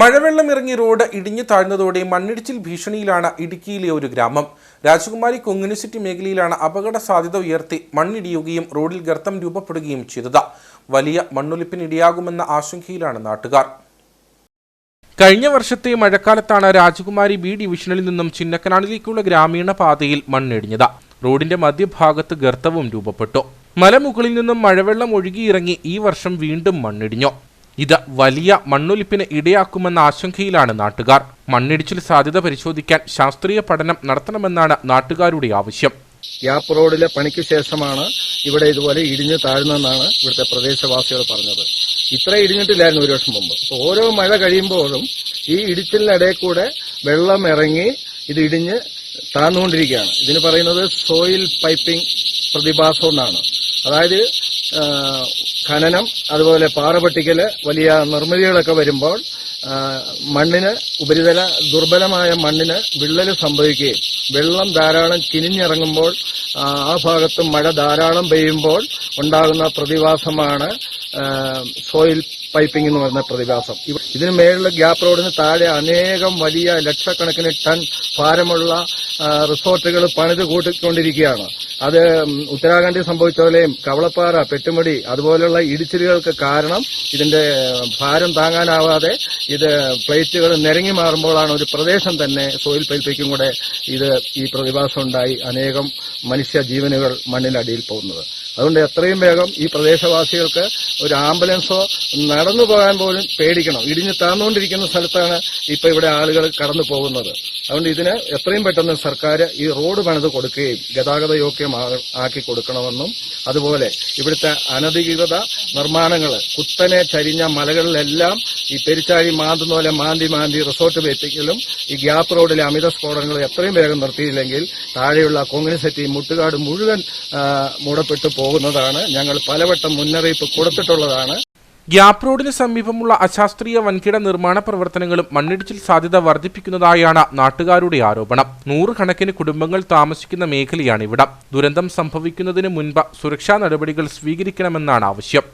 മഴവെള്ളം ഇറങ്ങി റോഡ് ഇടിഞ്ഞു താഴ്ന്നതോടെ മണ്ണിടിച്ചിൽ ഭീഷണിയിലാണ് ഇടുക്കിയിലെ ഒരു ഗ്രാമം. രാജകുമാരി കൊമ്മ്യൂണിസിറ്റി മേഖലയിലാണ് അപകട സാധ്യത ഉയർത്തി മണ്ണിടിയുകയും റോഡിൽ ഗർത്തം രൂപപ്പെടുകയും ചെയ്തത്. വലിയ മണ്ണൊലിപ്പിനിടയാകുമെന്ന ആശങ്കയിലാണ് നാട്ടുകാർ. കഴിഞ്ഞ വർഷത്തെ മഴക്കാലത്താണ് രാജകുമാരി ബി ഡിവിഷനിൽ നിന്നും ചിന്നക്കനാടിലേക്കുള്ള ഗ്രാമീണ പാതയിൽ മണ്ണിടിഞ്ഞത്. റോഡിന്റെ മധ്യഭാഗത്ത് ഗർത്തവും രൂപപ്പെട്ടു. മലമുകളിൽ നിന്നും മഴവെള്ളം ഒഴുകിയിറങ്ങി ഈ വർഷം വീണ്ടും മണ്ണിടിഞ്ഞു. ഇത് വലിയ മണ്ണൊലിപ്പിന് ഇടയാക്കുമെന്ന ആശങ്കയിലാണ് നാട്ടുകാർ. മണ്ണിടിച്ചിൽ സാധ്യത പരിശോധിക്കാൻ ശാസ്ത്രീയ പഠനം നടത്തണമെന്നാണ് നാട്ടുകാരുടെ ആവശ്യം. ഗ്യാപ്പ് റോഡിലെ പണിക്ക് ശേഷമാണ് ഇവിടെ ഇതുപോലെ ഇടിഞ്ഞ് താഴ്ന്നെന്നാണ് ഇവിടുത്തെ പ്രദേശവാസികൾ പറഞ്ഞത്. ഇത്ര ഇടിഞ്ഞിട്ടില്ലായിരുന്നു ഒരു വർഷം മുമ്പ്. ഓരോ മഴ കഴിയുമ്പോഴും ഈ ഇടിച്ചിലിനിടയിൽ കൂടെ വെള്ളം ഇറങ്ങി ഇത് ഇടിഞ്ഞ് താഴ്ന്നുകൊണ്ടിരിക്കുകയാണ്. ഇതിന് പറയുന്നത് സോയിൽ പൈപ്പിംഗ് പ്രതിഭാസം എന്നാണ്. അതായത് ഖനനം അതുപോലെ പാറപൊട്ടിക്കൽ വലിയ നിർമ്മിതികളൊക്കെ വരുമ്പോൾ മണ്ണിന് ഉപരിതല ദുർബലമായ മണ്ണിന് വിള്ളൽ സംഭവിക്കുകയും വെള്ളം ധാരാളം കിനിഞ്ഞിറങ്ങുമ്പോൾ ആ, ഭാഗത്ത് മഴ ധാരാളം പെയ്യുമ്പോൾ ഉണ്ടാകുന്ന പ്രതിഭാസമാണ് സോയിൽ പൈപ്പിംഗ് എന്ന് പറയുന്ന പ്രതിഭാസം. ഇതിന് മേലുള്ള ഗ്യാപ് റോഡിന് താഴെ അനേകം വലിയ ലക്ഷക്കണക്കിന് ടൺ ഭാരമുള്ള റിസോർട്ടുകൾ പണിത് കൂട്ടിക്കൊണ്ടിരിക്കുകയാണ്. അത് ഉത്തരാഖണ്ഡിൽ സംഭവിച്ച പോലെയും കവളപ്പാറ പെട്ടുമടി അതുപോലെയുള്ള ഇടിച്ചിലുകൾക്ക് കാരണം ഇതിന്റെ ഭാരം താങ്ങാനാവാതെ ഇത് പ്ലേറ്റുകൾ നിരങ്ങി മാറുമ്പോഴാണ് ഒരു പ്രദേശം തന്നെ സോയിൽ പൈപ്പിക്കും കൂടെ ഇത് ഈ പ്രതിഭാസം ഉണ്ടായി. അനേകം മനുഷ്യ ജീവനുകൾ മണ്ണിനടിയിൽ പോകുന്നത്. അതുകൊണ്ട് എത്രയും വേഗം ഈ പ്രദേശവാസികൾക്ക് ഒരു ആംബുലൻസോ നടന്നു പോകാൻ പോലും പേടിക്കണം. ഇടിഞ്ഞു താന്നുകൊണ്ടിരിക്കുന്ന സ്ഥലത്താണ് ഇപ്പൊ ഇവിടെ ആളുകൾ കടന്നു പോകുന്നത്. അതുകൊണ്ട് ഇതിന് എത്രയും പെട്ടെന്ന് സർക്കാർ ഈ റോഡ് പണിത് കൊടുക്കുകയും ഗതാഗത യോഗ്യം ആക്കി കൊടുക്കണമെന്നും അതുപോലെ ഇവിടുത്തെ അനധികൃത നിർമ്മാണങ്ങൾ കുത്തനെ ചരിഞ്ഞ മലകളിലെല്ലാം ഈ പെരിച്ചാഴി മാന്തുന്ന പോലെ മാന്തി മാന്തി റിസോർട്ട് വെപ്പിക്കലും ഈ ഗ്യാപ്പ് റോഡിലെ അമിത സ്ഫോടനങ്ങൾ എത്രയും വേഗം നിർത്തിയില്ലെങ്കിൽ താഴെയുള്ള കോൺഗ്രസ് മുട്ടുകാട് മുഴുവൻ മൂടപ്പെട്ടു മൂടപ്പെട്ടു പോകുന്നതാണ്. ഞങ്ങൾ പലവട്ടം മുന്നറിയിപ്പ് കൊടുത്തിട്ടുള്ളതാണ്. ഗ്യാപ് റോഡിന് സമീപമുള്ള അശാസ്ത്രീയ വൻകിട നിർമ്മാണ പ്രവർത്തനങ്ങളും മണ്ണിടിച്ചിൽ സാധ്യത വർദ്ധിപ്പിക്കുന്നതായാണ് നാട്ടുകാരുടെ ആരോപണം. നൂറുകണക്കിന് കുടുംബങ്ങൾ താമസിക്കുന്ന മേഖലയാണിവിടം ദുരന്തം സംഭവിക്കുന്നതിന് മുൻപ് സുരക്ഷാ നടപടികൾ സ്വീകരിക്കണമെന്നാണ് ആവശ്യം.